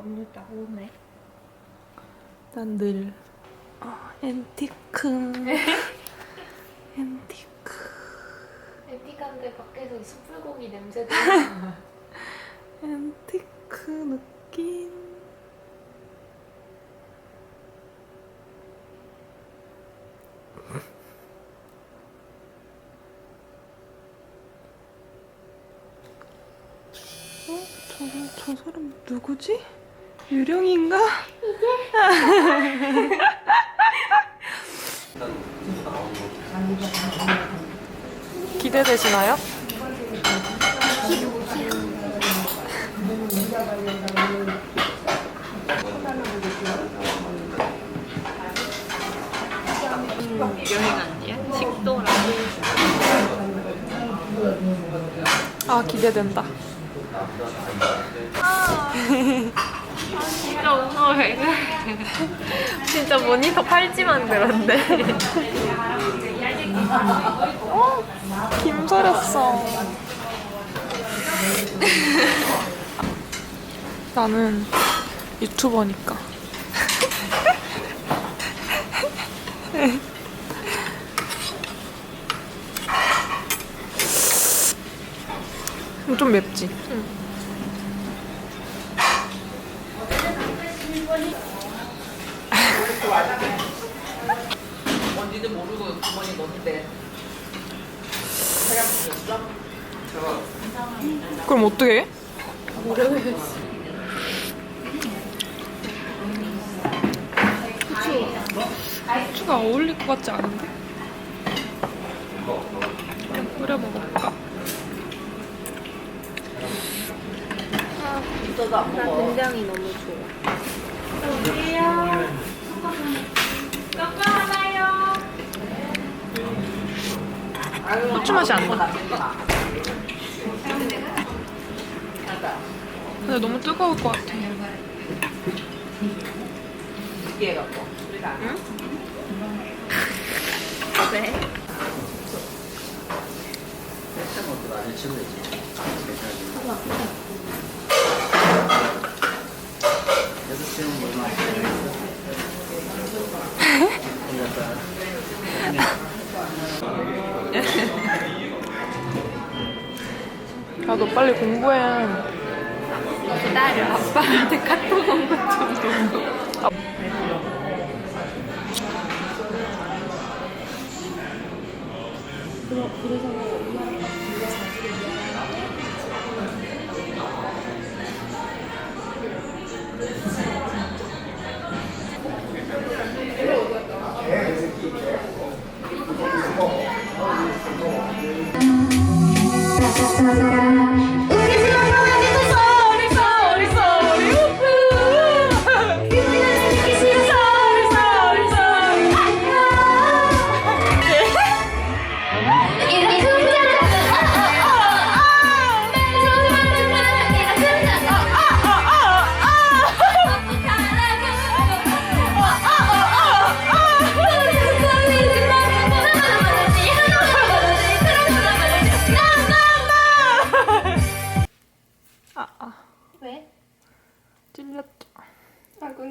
배가 너무 나오네. 난늘 아, 앤티크 앤티크 에티간데 밖에서 숯불고기 냄새도 앤티크 느낌 어? 저, 저 사람 누구지? 유령인가? 기대되시나요? 식도랑 아 기대된다. 진짜 오늘 왜? 진짜 모니터 팔찌 만들었네. 어? 김설했어. 나는 유튜버니까. 좀 맵지? 뭔지도 모르고 주머니 넣는데 사람 불렀어? 그럼 어떻게 해? 후추가 어울릴 것 같지 않은데? 그냥 뿌려 먹어볼까? 있어도 안나 먹어 된장이 너무 좋아. 후추 맛이 안 나. 근데 너무 뜨거울 것 같아. 느끼 야, 너 빨리 공부해. 기다려. 아빠한테 카톡 온것좀 보고.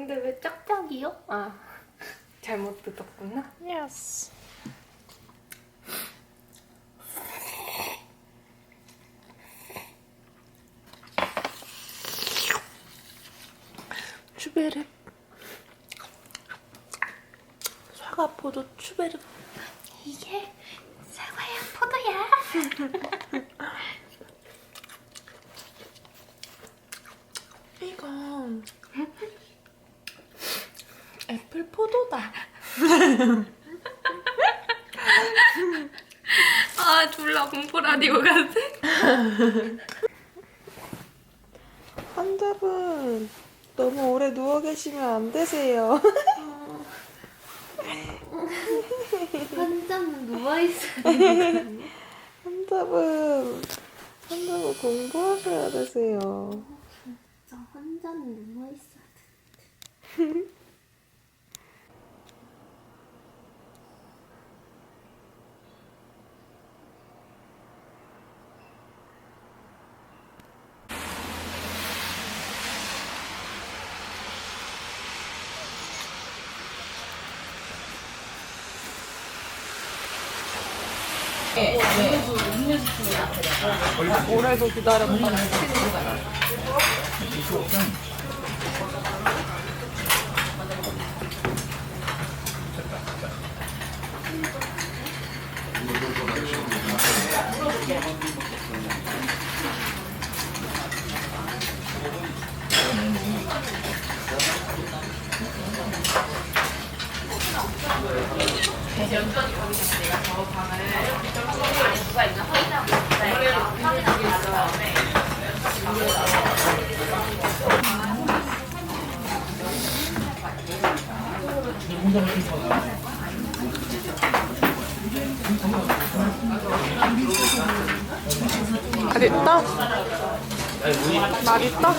근데 왜 짝짝이요? 아 잘못 뜯었구나. 예스. 추베르 사과 포도 추베르 이게 사과야 포도야 이건 애플 포도다 아 졸라 공포 라디오 같아. 환자분 너무 오래 누워 계시면 안 되세요 환자는 누워 있어. 환자분 환자분 공부하셔야 되세요 저 환자는 누워 있어. 올해도 기다렸다. 맛있다? 맛있다?